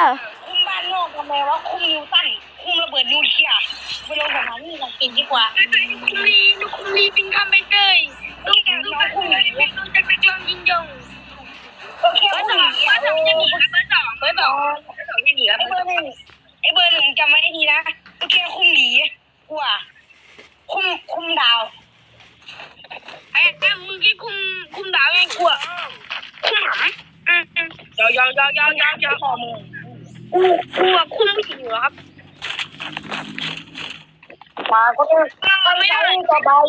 อ้าวคุมบ้านนอกทำไมวะคุมนิวตันคุมระเบิดนิวเคลียร์ไปลงสถานีหลังกินดีกว่าคุลีลูกคุลีปิงคำไปเกยลูกลูกคุลีปิงลูกจากนักลองยิงยงโอเคเบอร์สคุอมงเบอร์สองจะหนีครับเบอร์สองเบอร์สองเบอร์สองจะหนีครับไอ้เบอร์หนึ่งไอ้เบอร์หนึ่งจำไว้ให้ดีนะโอเคคุมหลีกว่าคุมคุมดาวไอ้ไอ้มึงคิดคุมคุมดาวไงกูอะคุมหมาอืมอืมยาวยาวยาวยาวยาวยาวพอมือ กูกูอะคุมผู้หญิงเหรอครับมาก็ต้องไม่ได้สบาย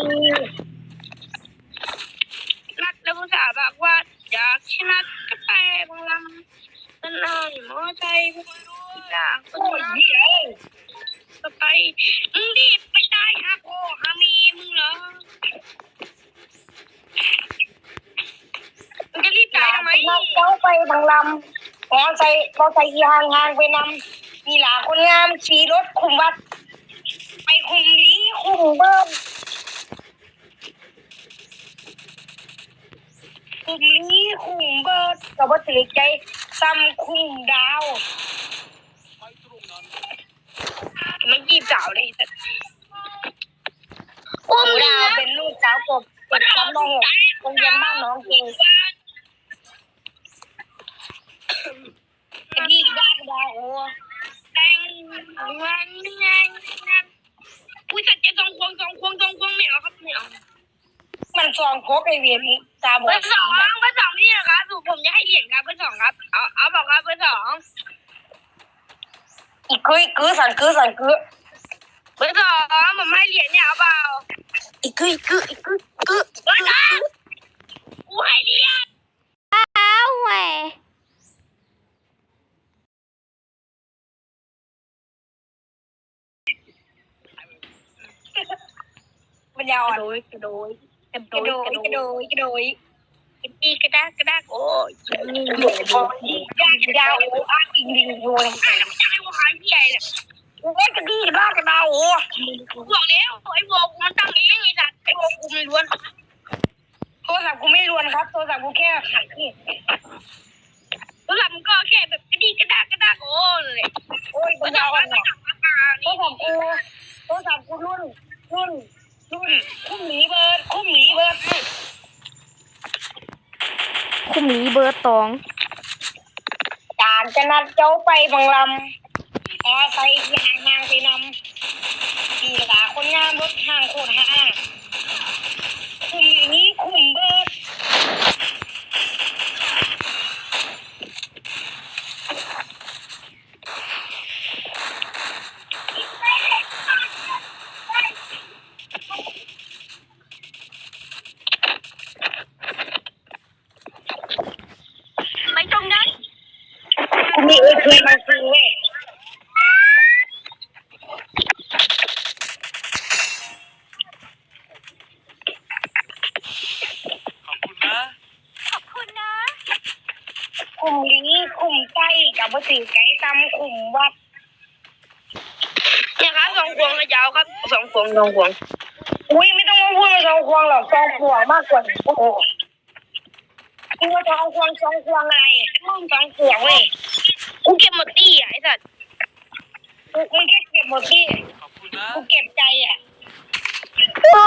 นัดแล้วภาษาบอกว่าอยากชนะก็ไปบางลำนั่นน่ะมอใจพวกรู้อยากโอ้ยเหี้ยก็ไปมึงรีบไปตายฮะโอ้ฮามีมึงเหรอมึงจะรีบตายทำไมนัดเขาไปบางลำ มอใส่มอใส่ยางห่างไปนำมีหลาคนงามขี่รถคุมวัด ไปคุมหลีคุมเบิ้มคุมหลีคุมเบิ้มก็บ่ถือใจซ้ำคุมดาวไม่จีบสาวเลยแต่คุมดาวเป็นลูกสาวกบเปิดชั้นม .6 โรงเรียนบ้านหน้องเก่งตะกี้ด้านดาวโอ้ แต่งวันงอุ้ยสัตว์จะสองควงสองควงสองควงไม่เอาครับไม่เอามันซองโคกไอเวียนตาบเบอดร์สองเบอร์สองนี่นะครับถูผมจะให้เหรียญครับเบอร์สองครับ เอาเอาบอกครับเบอร์สองอีกคืออีกคือสั่นคือสั่นคือเบอร์สองผมให้เหรียญเนี่ยเอาเปล่าอีกคืออีกคืออีกคือคือเบอร์สองกูให้เหรียญ อ้าวแหว ปัญญาอ่อนโดยกระโดยกระกระโดโดดยกระโดดกระโดดกระดีกระดากระดากโอ้ยนี่โอ้ยยากยาวโอ้อาอิงดิงโวยไม่ใช่ว่าหายใหญ่เนี่ยโอ้ยกระดีกระดากระดาโอ้บอกแล้วไอ้วอกูมันตั้งเองไอ้สัตว์ไอ้วอกูมันล้วนโทรศัพท์กูไม่รวนครับโทรศัพท์กูแค่ขัดนี่แล้วหลังก็แค่แบบกระดีกระดากระดากโอ้เลยโอ้ยปัมัญนญาจะอ่อว่านว่ะมันจะมาโทรศัพท์กูโทรศัพท์กูรุ่นรุ่นรุ่น คุ้มหนีเบิร์ดคุ้มหนีเบิร์ดคุมหนีเบอร์ตองจานจะนัดเจ้าไปบางลำอ๋อใส่ยางยางไปนำขี่หลาคนงามรถทางโคตรห้าคุมอย่างนี้คุมเบิร์ด ไปตรงนั้น กูมีเอเคมาซื้อเว้ยขอบคุณนะขอบคุณนะคุมลีคุมไก่กับบ่ถือไก่ซ้ำคุมวัดเนี่ยครับสองพวงระยาวครับสองพวงสองพวงอุ้ยไม่ต้องมาพูดมาสองควงหรอกสองควงมากกว่าโอ้โหกูว่าสองควงสองควงอะไรมึงสองควงเว้ย กูเก็บหมดตี้อะไอ้สัตว์กูมึงแค่เก็บหมดที่ขอบคุณนะกูเก็บใจอะ โอ้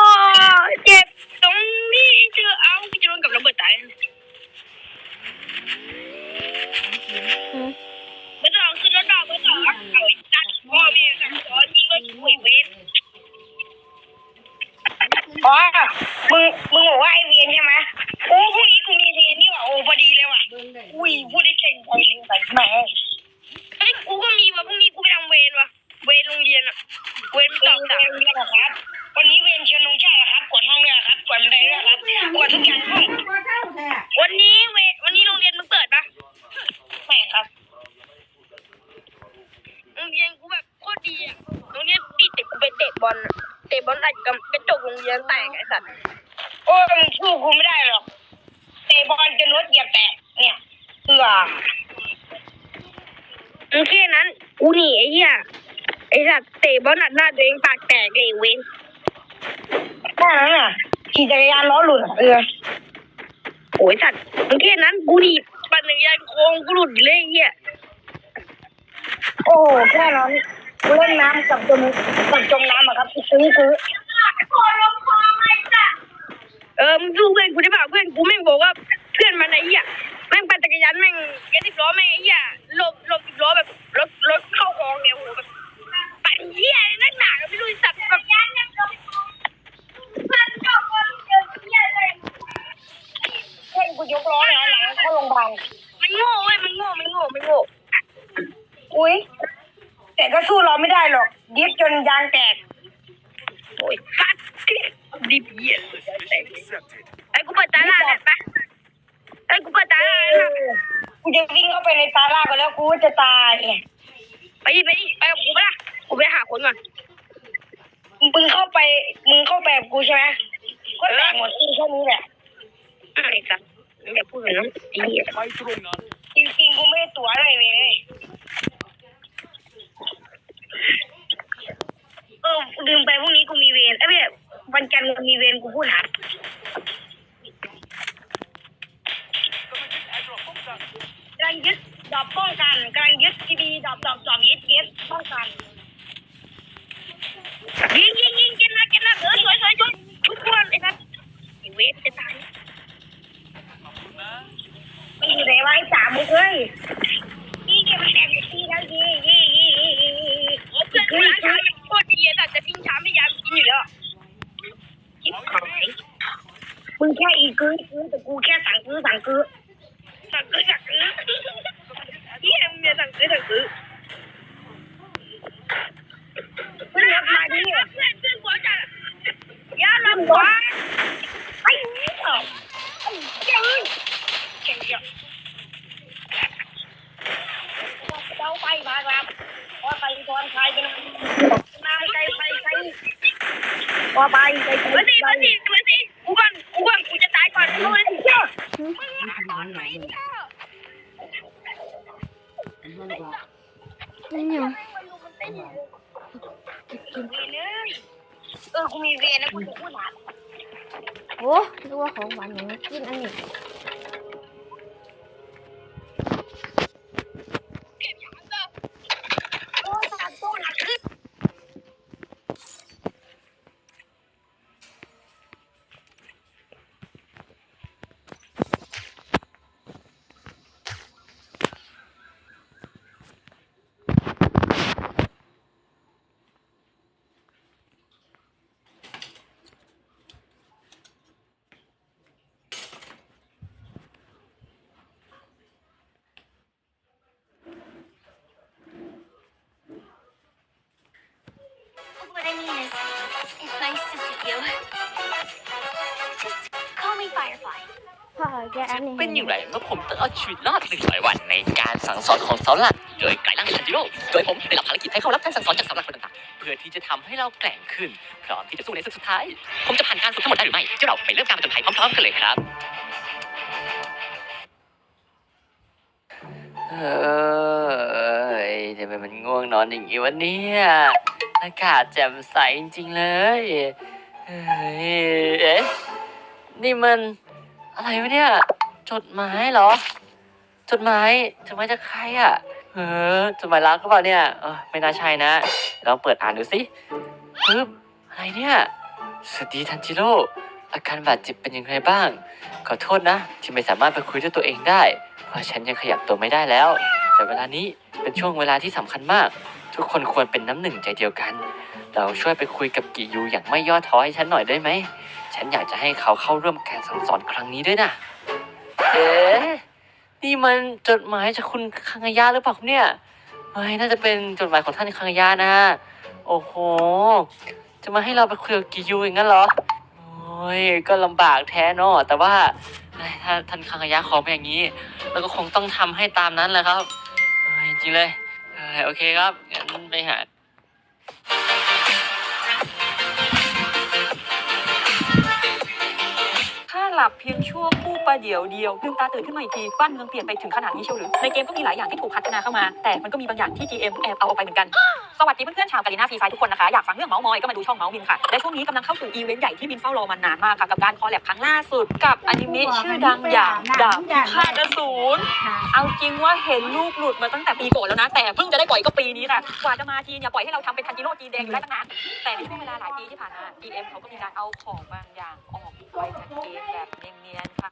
เจ็บตรงนี้เจอเอากูจะโดนกับระเบิดตาย อืม เบอร์สองคือรถดอกเบอร์สองเอาไอ้สัตว์พ่อแม่สั่งสอนยิงรถคุยเวร อ๋อมึงมึงบอกว่าไอเวียนใช่ไหมโอ้พรุ่งนี้กูมีเรียนนี่หว่าโอ้พอดีเลยว่ะอุ้ยพูดได้เก่งใจเลยใส่แหม เฮ้ยกูก็มีว่ะพรุ่งนี้กูไปทำเวรว่ะเวรโรงเรียนอะเวร เรี เก่าย น สาม เรียนนะครับ วันนี้เวียนเชิญลงชาตินะครับกวดห้องด้วยครับกวดบันไดด้วยครับกวดทุกอย่างห้อง วันนี้เวรวันนี้โรงเรียนมึงเปิดปะ แม่ครับ โรงเรียนกูแบบโคตรดีอะโรงเรียนปิดแต่กูไปเตะ บอลอะเตะบอลอัดกับกระจกโรงเรียนแตกไอ้สัตว์โอ้ยมึงสู้กูไม่ได้หรอกเตะบอลจนรถเหยียบแตกเนี่ยเอือมึงแค่นั้นกูหนีไอ้เหี้ยไอ้สัตว์เตะบอลอัดหน้าตัวเองปากแตกเลยเวนแค่นั้นอะขี่จักรยานล้อหลุดอะเออโอ้ยสัตว์มึงแค่นั้นกูหนีปั่นจักรยานโค้งกูหลุดเลยไอ้เหี้ยโอ้โหแค่นั้นกู เล่นน้ำกับจมกับจมน้ำอะครับซื้อซื้อเออมึงสู้เพื่อนกูได้เปล่าเพื่อนกูแม่งบอกว่าเพื่อนมันไอ้เหี้ยแม่งปั่นจักรยานแม่งแกสิบล้อแม่งไอ้เหี้ยหลบหลบสิบล้อแบบรถรถเข้าคลองเนี่ยโหแบบปั่นเหี้ยเลยนักหนาไม่รู้ไอ้สัตว์แบบเพื่อนกูยกล้อหนาหลังเข้าโรงพยาบาลมันโง่เว้ยมันโง่มันโง่มันโง่อุ้ย แต่ก็สู้เราไม่ได้หรอกดิฟจนยางแตกโอ้ยสัตว์ดิบเหี้ยไอ้กูเปิดตาล่าได้ปะไอ้กูเปิดตาล่าได้ปะกูจะวิ่งเข้าไปในตาล่ากันแล้วกูจะตายไปดิไปดิไปกับกูปะล่ะกูไปหาคนก่อนมึงเข้าไปมึงเข้าไปกับกูใช่ไหมก็แตกหมดที่แค่นี้แหละไอ้สัตว์อย่าพูดเลยนะไอ้เหี้ยไปตรงนั้นจริงๆกูไม่ได้ตั๋วเลยเว้ย เออลืมไปพรุ่งนี้กูมีเวรไอ้ยไม่ใช่วันจันทร์กูมีเวรกูพูดหากกำลังยึดดอบป้องกันกำลังยึดทีวีดอบดอบดอบยึดยึดป้องกันยิงยิงยิงเจนนะเจนนะเออสวยสวยสวยทุกคนไอ้สัตว์ไอ้เวฟจะตายมันอยู่ไหนวะไอ้สามมุกเฮ้ย นเพื่อนเพื่อนหัวจัดอะอย่าลำบากไอ้เนี่ยไอ้เจ้าเก่งเดียวเจ้าไปมาครับพอไปตอนใครเป็นนายไกลไปไกลพอไปไกลมาสิไปมาสิมาสิกูก่อนกูก่อนกูจะตายก่อนเลย เออกูมีเวรนะกูจะพูดหาโอ้ดูว่าของหวานหนี้กินอันนี้ เป็นอย่างไรเมื่อผมต้องเอาชีวิตรอดหนึ่งร้อยวันในการสั่งสอนของเสาหลักโดยไก่ล่างทันจิโร่โดยผมได้รับภารกิจให้เข้ารับการสั่งสอนจากเสาหลักคนต่างๆเพื่อที่จะทำให้เราแกร่งขึ้นพร้อมที่จะสู้ในศึกสุดท้าย ผมจะผ่านการฝึกทั้งหมดได้หรือไม่เดี๋ยวเราไปเริ่มการผจญภัยพร้อม ๆ กันเลยครับเอ้ยทำไมมันง่วงนอนอย่างนี้วะเนี่ยอากาศแจ่มใสจริงๆเลยเฮ้ยเอ๊ะนี่มัน อะไรวะเนี่ย จดหมายเหรอ จดหมายจดหมายจากใครอะเออจดหมายรักก็เปล่าเนี่ยเออไม่น่าใช่นะลองเปิดอ่านดูสิปึ๊บอะไรเนี่ยสวัสดีทันจิโร่อาการบาดเจ็บเป็นยังไงบ้าง ขอโทษนะ ที่ไม่สามารถไปคุยด้วยตัวเองได้ เพราะฉันยังขยับตัวไม่ได้แล้ว แต่เวลานี้เป็นช่วงเวลาที่สำคัญมาก ทุกคนควรเป็นน้ำหนึ่งใจเดียวกัน เราช่วยไปคุยกับกิยูอย่างไม่ย่อท้อให้ฉันหน่อยได้ไหม ฉันอยากจะให้เขาเข้าร่วมการสั่งสอนครั้งนี้ด้วยนะเอ๊ะนี่มันจดหมายจากคุณคังยาหรือเปล่าครับเนี่ยเฮ้ยน่าจะเป็นจดหมายของท่านคังยานะ โอ้โห จะมาให้เราไปคุยกับกิยูอย่างนั้นเหรอ โอ้ย ก็ลำบากแท้เนาะแต่ว่าเอ้ยถ้าท่านคังยาขอมาอย่างนี้ เราก็คงต้องทำให้ตามนั้นแหละครับเฮ้ยจริงเลยเอ้ยโอเคครับงั้นไปหา ลับเพียงชั่วคู่ประเดี๋ยวเดียวลืมตาตื่นขึ้นมาอีกทีบ้านเมืองเปลี่ยนไปถึงขนาดนี้เชียวหรือในเกมก็มีหลายอย่างที่ถูกพัฒนาเข้ามา แต่มันก็มีบางอย่างที่ GM แอบเอาออกไปเหมือนกัน สวัสดีเพื่อนๆชาวกาลิน่าฟรีไฟทุกคนนะคะอยากฟังเรื่องเมาส์มอยก็มาดูช่องเมาส์บินค่ะและช่วงนี้กำลังเข้าสู่อีเวนต์ใหญ่ที่บินเฝ้ารอมานานมากค่ะกับการคอลแลบครั้งล่าสุดกับอนิเมะชื่อดังอย่างดาบพิฆาตอสูร เอาจริงว่าเห็นลูกหลุดมาตั้งแต่ปีก่อนแล้วนะ แต่เพิ่งจะได้ปล่อยก็ปีนี้ค่ะกว่าจะมาทีเนี่ยปล่อยให้เราทำเป็นทันจิโร่จีนแดงอยู่ได้ตั้งนานแต่ในช่วงเวลาหลายปีที่ผ่านมา GM เขาก็มีการเอาของบางอย่างออก ชัดเจนแบบเนียนๆค่ะ